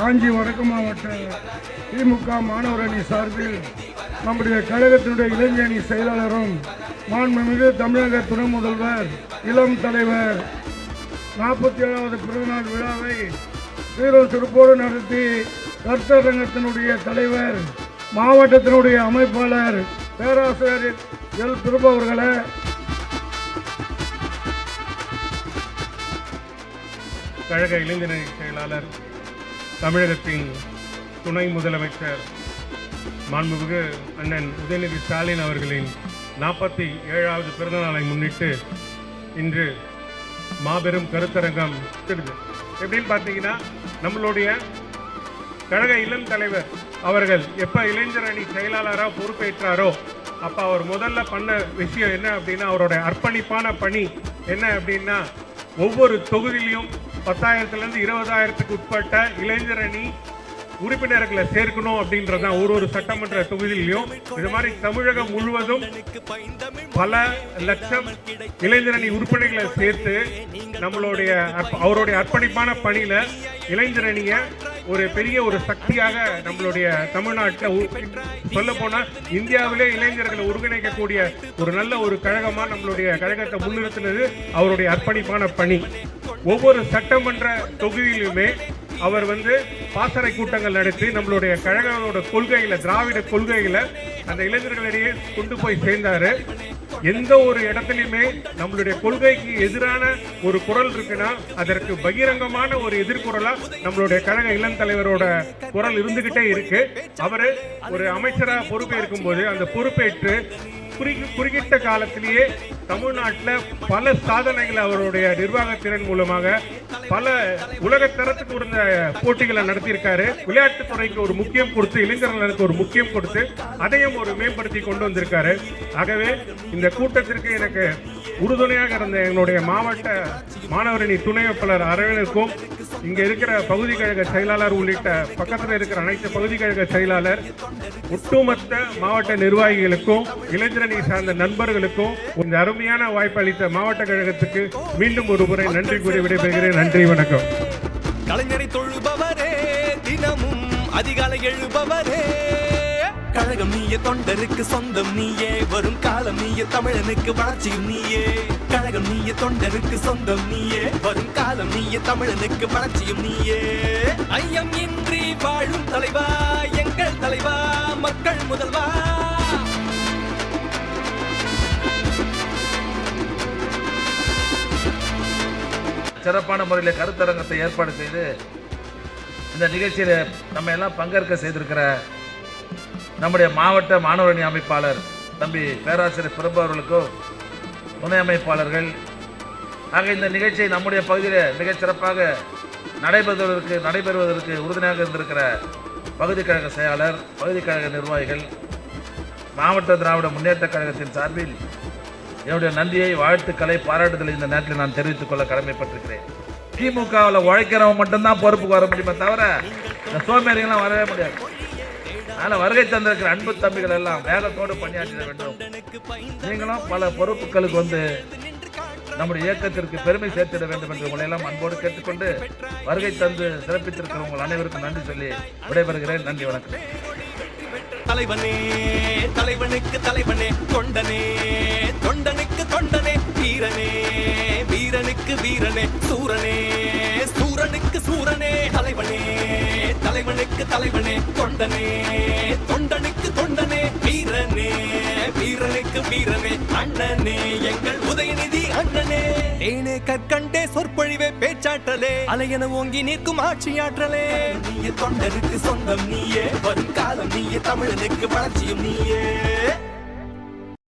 காஞ்சி வடக்கு மாவட்ட திமுக மாணவர் அணி சார்பில் நம்முடைய கழகத்தினுடைய இளைஞரணி செயலாளரும் மாண்புமிகு தமிழக துணை முதல்வர் இளம் தலைவர் நாற்பத்தி ஏழாவது பிறந்தநாள் விழாவை வீரம் சிறப்போடு நடத்தி கர்த்தரங்கத்தினுடைய தலைவர் மாவட்டத்தினுடைய அமைப்பாளர் பேராசிரியர் எல். பிரபு அவர்களை. கழக இளைஞரணி செயலாளர் தமிழகத்தின் துணை முதலமைச்சர் மாண்புமிகு அண்ணன் உதயநிதி ஸ்டாலின் அவர்களின் நாற்பத்தி ஏழாவது பிறந்தநாளை முன்னிட்டு இன்று மாபெரும் கருத்தரங்கம் திருது எப்படின்னு பார்த்தீங்கன்னா நம்மளுடைய கழக இளம் தலைவர் அவர்கள் எப்போ இளைஞர் அணி செயலாளராக பொறுப்பேற்றாரோ அப்போ அவர் முதல்ல பண்ண விஷயம் என்ன அப்படின்னா அவரோட அர்ப்பணிப்பான பணி என்ன அப்படின்னா ஒவ்வொரு தொகுதியிலையும் பத்தாயிரத்துலேருந்து இருபதாயிரத்துக்கு உட்பட்ட இளைஞர் அணி உறுப்பினர்களை சேர்க்கணும் அப்படின்றது தான் ஒரு ஒரு சட்டமன்ற தொகுதியிலையும். இது மாதிரி தமிழகம் முழுவதும் பல லட்சம் இளைஞரணி உறுப்பினர்களை சேர்த்து நம்மளுடைய அவருடைய அர்ப்பணிப்பான பணியில இளைஞரணிய ஒரு பெரிய ஒரு சக்தியாக நம்மளுடைய தமிழ்நாட்டில் சொல்ல போனா இந்தியாவிலே இளைஞர்களை ஒருங்கிணைக்கக்கூடிய ஒரு நல்ல ஒரு கழகமா நம்மளுடைய கழகத்தை முன்னிறுத்தினது அவருடைய அர்ப்பணிப்பான பணி. ஒவ்வொரு சட்டமன்ற தொகுதியிலுமே அவர் வந்து பாசறை கூட்டங்கள் நடத்தி நம்மளுடைய கழகங்களோட கொள்கையில திராவிட கொள்கைகளை அந்த இளைஞர்களிடையே கொண்டு போய் சேர்ந்தாரு. எந்த ஒரு இடத்துலையுமே நம்மளுடைய கொள்கைக்கு எதிரான ஒரு குரல் இருக்குன்னா அதற்கு பகிரங்கமான ஒரு எதிர்குரலா நம்மளுடைய கழக இளம் தலைவரோட குரல் இருந்துகிட்டே இருக்கு. அவரு ஒரு அமைச்சராக பொறுப்பேற்கும் போது அந்த பொறுப்பேற்று குறி- குறுகிட்ட காலத்திலேயே தமிழ்நாட்டில் பல சாதனைகளை அவருடைய நிர்வாகத்திறன் மூலமாக பல உலக தரத்துக்கு இருந்த போட்டிகளை நடத்தியிருக்காரு. விளையாட்டுத் துறைக்கு ஒரு முக்கியம் கொடுத்து இளைஞர்களுக்கு ஒரு முக்கியம் கொடுத்து அதையும் ஒரு மேம்படுத்தி கொண்டு வந்திருக்காரு. ஆகவே இந்த கூட்டத்திற்கு எனக்கு உறுதுணையாக இருந்த எங்களுடைய மாவட்ட மாணவரணி துணை வேட்பாளர் அரவிந்தருக்கும் இங்கே இருக்கிற பகுதி கழக செயலாளர் உள்ளிட்ட பக்கத்தில் இருக்கிற அனைத்து பகுதி கழக செயலாளர் ஒட்டுமொத்த மாவட்ட நிர்வாகிகளுக்கும் இளைஞரணி சார்ந்த நண்பர்களுக்கும் இந்த அருமையான வாய்ப்பு அளித்த மாவட்ட கழகத்துக்கு மீண்டும் ஒரு முறை நன்றி கூறி விடைபெறுகிறேன். நன்றி வணக்கம். கலைஞரை தொழுபவரே தினமும் அதிகாலை எழுபவரே. கழகம் நீயே தொண்டருக்கு சொந்தம் நீயே. வரும் காலம் நீயே தமிழனுக்கு வளர்ச்சியும் நீயே. கழகம் நீயே தொண்டருக்கு சொந்தம் நீயே. வரும் காலம் நீயே தமிழனுக்கு வளர்ச்சியும் நீயே. ஐயம் இன்றி வாழும் தலைவா எங்கள் தலைவா மக்கள் முதல்வா. சிறப்பான முறையில் கருத்தரங்கத்தை ஏற்பாடு செய்து இந்த நிகழ்ச்சியில் நம்ம எல்லாம் பங்கேற்க செய்திருக்கிற நம்முடைய மாவட்ட மாணவரணி அமைப்பாளர் தம்பி பேராசிரியர் பிரபு அவர்களுக்கும் துணை அமைப்பாளர்கள். ஆக இந்த நிகழ்ச்சியை நம்முடைய பகுதியில் மிகச்சிறப்பாக நடைபெறுவதற்கு நடைபெறுவதற்கு உறுதுணையாக இருந்திருக்கிற பகுதி கழக செயலாளர் பகுதி கழக நிர்வாகிகள் மாவட்ட திராவிட முன்னேற்ற கழகத்தின் சார்பில் என்னுடைய நன்றியை வாழ்த்துக்களை பாராட்டுதலை இந்த நேரத்தில் நான் தெரிவித்துக் கொள்ள கடமைப்பட்டிருக்கிறேன். திமுகவில் உழைக்கிறவன் மட்டும்தான் பொறுப்புக்கு வர முடியுமே தவிர இந்த சோம்பேறிகள்லாம் வரவே முடியாது. அதனால் வருகை தந்திருக்கிற அன்பு தம்பிகள் எல்லாம் வேகத்தோடு பணியாற்றிட வேண்டும். நீங்களும் பல பொறுப்புகளுக்கு வந்து நம்முடைய இயக்கத்திற்கு பெருமை சேர்த்திட வேண்டும் என்று உங்களையெல்லாம் அன்போடு கேட்டுக்கொண்டு வருகை தந்து சிறப்பித்திருக்கிற உங்கள் அனைவருக்கும் நன்றி சொல்லி விடைபெறுகிறேன். நன்றி வணக்கம். தலைவனே தலைவனுக்கு தலைவனே தொண்டனே தொண்டனுக்கு தொண்டனே வீரனே வீரனுக்கு வீரனே சூரனே சூரனுக்கு சூரனே. தலைவனுக்கு தலைவனே தொண்டனே தொண்டனுக்கு தொண்டனே வீரனே வீரனுக்கு வீரனே அண்ணனே எங்கள் உதயநிதி அண்ணனே. தேனே கற்கண்டே சொற்பொழிவே பேச்சாற்றலே அலையென ஓங்கி நிற்கும் ஆட்சியாற்றலே. நீயே தொண்டனுக்கு சொந்தம் நீயே வரும் காலம் நீயே தமிழனுக்கு வளர்ச்சியும் நீயே.